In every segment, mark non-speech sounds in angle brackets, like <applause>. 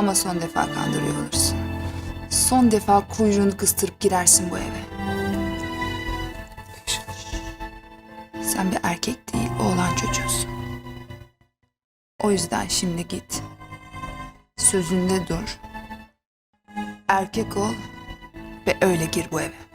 Ama son defa kandırıyor olursun. Son defa kuyruğunu kıstırıp girersin bu eve. Sen bir erkek değil, oğlan çocuğusun. O yüzden şimdi git. Sözünde dur. Erkek ol ve öyle gir bu eve.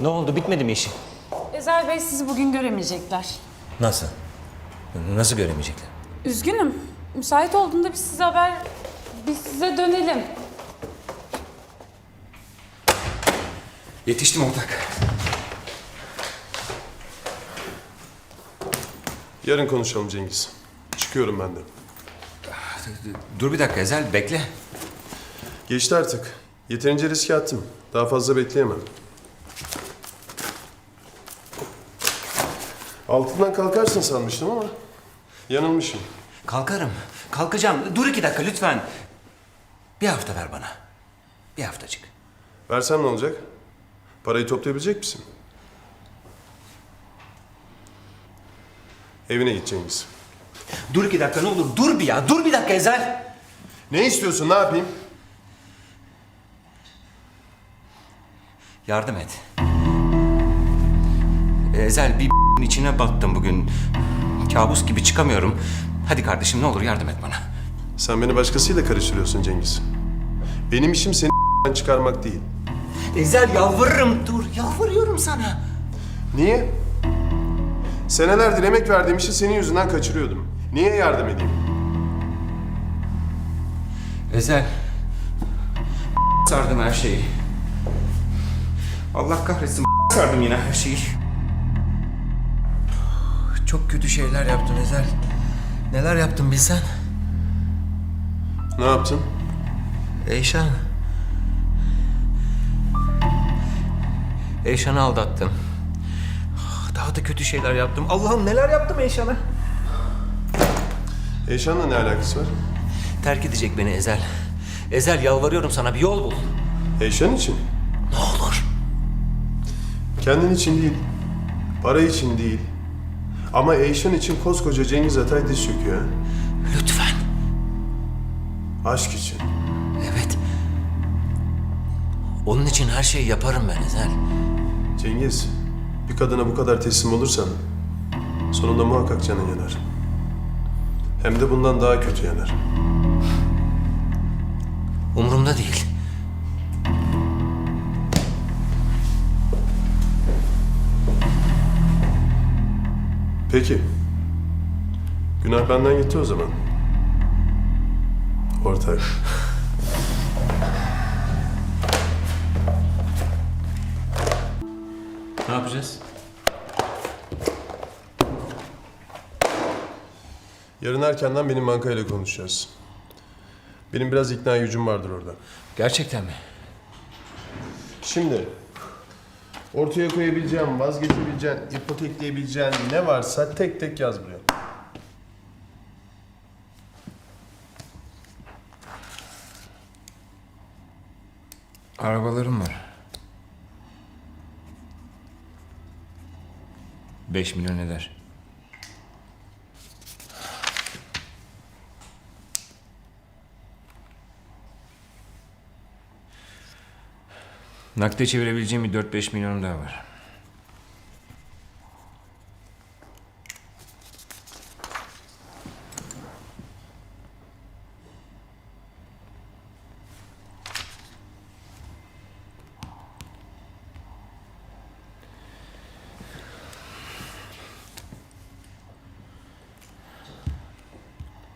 Ne oldu? Bitmedi mi işi? Ezel Bey sizi bugün göremeyecekler. Nasıl? Nasıl göremeyecekler? Üzgünüm. Müsait olduğunda biz size haber... Biz size dönelim. Yetiştim ortak. Yarın konuşalım Cengiz. Çıkıyorum ben de. Dur bir dakika Ezel bekle. Geçti artık. Yeterince riske attım. Daha fazla bekleyemem. Altından kalkarsın sanmıştım ama yanılmışım. Kalkarım. Kalkacağım. Dur iki dakika lütfen. Bir hafta ver bana. Bir haftacık. Versem ne olacak? Parayı toplayabilecek misin? Evine git Cengiz. Dur iki dakika ne olur. Dur bir ya. Dur bir dakika Ezel. Ne istiyorsun? Ne yapayım? Yardım et. Ezel bir içine battım bugün. Kabus gibi çıkamıyorum. Hadi kardeşim ne olur yardım et bana. Sen beni başkasıyla karıştırıyorsun Cengiz. Benim işim seni çıkarmak değil. Ezel yalvarırım. Dur yalvarıyorum sana. Niye? Senelerdir emek verdiğim işi senin yüzünden kaçırıyordum. Niye yardım edeyim? Ezel. Sardım her şeyi. Allah kahretsin sardım yine her şeyi. Çok kötü şeyler yaptın Ezel. Neler yaptın bilsen. Ne yaptın? Eyşan. Eyşan'ı aldattım. Daha da kötü şeyler yaptım. Allah'ım neler yaptım Eyşan'a. Eşan'la ne alakası var? Terk edecek beni Ezel. Ezel yalvarıyorum sana bir yol bul. Eşan için. Ne olur. Kendin için değil. Para için değil. Ama Eyşan için koskoca Cengiz Atay diz çöküyor. Lütfen. Aşk için. Evet. Onun için her şeyi yaparım ben Ezel. Cengiz, bir kadına bu kadar teslim olursan sonunda muhakkak canın yanar. Hem de bundan daha kötü yanar. Umurumda değil. Peki. Günah benden gitti o zaman. Ortak. Ne yapacağız? Yarın erkenden benim bankayla konuşacağız. Benim biraz ikna gücüm vardır orada. Gerçekten mi? Şimdi ortaya koyabileceğim, vazgeçebileceğin, ipotekleyebileceğin ne varsa tek tek yaz buraya. Arabalarım var. Beş milyon eder. Nakde çevirebileceğim bir 4-5 milyonum daha var.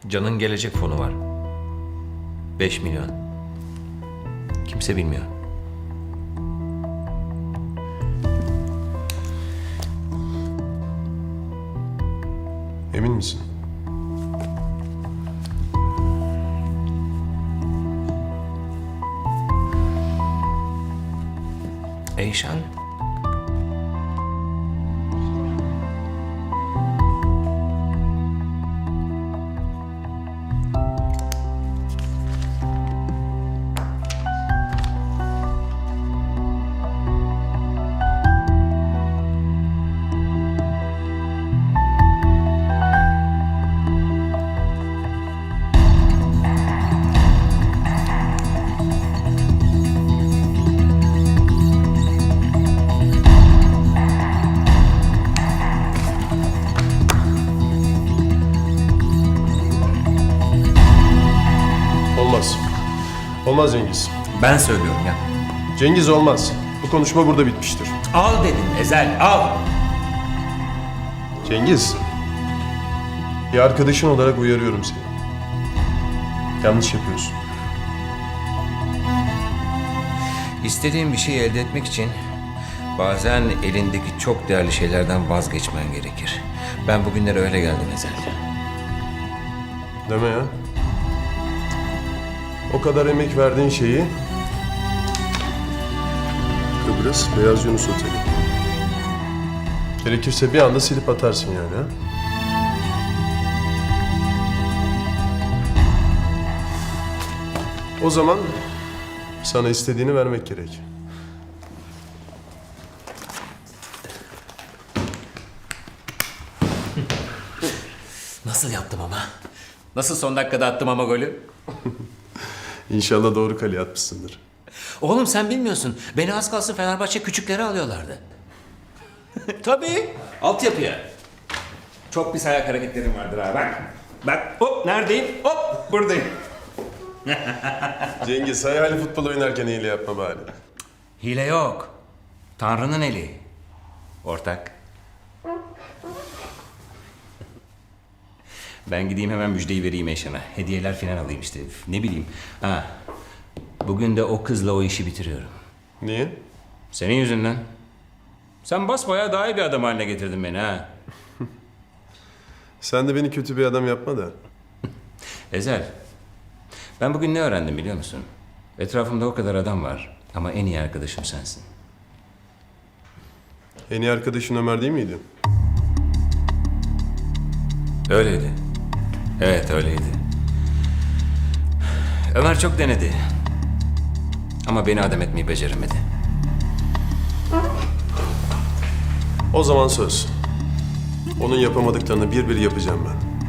Can'ın gelecek fonu var. 5 milyon. Kimse bilmiyor. misin? Eyşan. Olmaz Cengiz. Ben söylüyorum ya. Cengiz olmaz. Bu konuşma burada bitmiştir. Al dedim Ezel al. Cengiz. Bir arkadaşın olarak uyarıyorum seni. Yanlış yapıyorsun. İstediğin bir şeyi elde etmek için bazen elindeki çok değerli şeylerden vazgeçmen gerekir. Ben bugünlere öyle geldim Ezel. Deme ya. O kadar emek verdiğin şeyi... Kıbrıs Beyaz Yunus Oteli. Gerekirse bir anda silip atarsın yani ha? O zaman sana istediğini vermek gerek. Nasıl yaptım ama? Nasıl son dakikada attım ama golü? <laughs> İnşallah doğru kaleye atmışsındır. Oğlum sen bilmiyorsun. Beni az kalsın Fenerbahçe küçükleri alıyorlardı. <laughs> Tabii. Altyapıya. Çok pis ayak hareketlerim vardır ha. Bak. Bak. Hop neredeyim? Hop buradayım. <laughs> Cengiz hayali futbol oynarken hile yapma bari. Hile yok. Tanrı'nın eli. Ortak. Ben gideyim hemen müjdeyi vereyim Eşan'a. Hediyeler falan alayım işte. Ne bileyim. Ha. Bugün de o kızla o işi bitiriyorum. Niye? Senin yüzünden. Sen basbayağı daha iyi bir adam haline getirdin beni ha. <laughs> Sen de beni kötü bir adam yapma da. <laughs> Ezel. Ben bugün ne öğrendim biliyor musun? Etrafımda o kadar adam var. Ama en iyi arkadaşım sensin. En iyi arkadaşın Ömer değil miydi? Öyleydi. Evet öyleydi. Ömer çok denedi. Ama beni adam etmeyi beceremedi. O zaman söz. Onun yapamadıklarını bir bir yapacağım ben.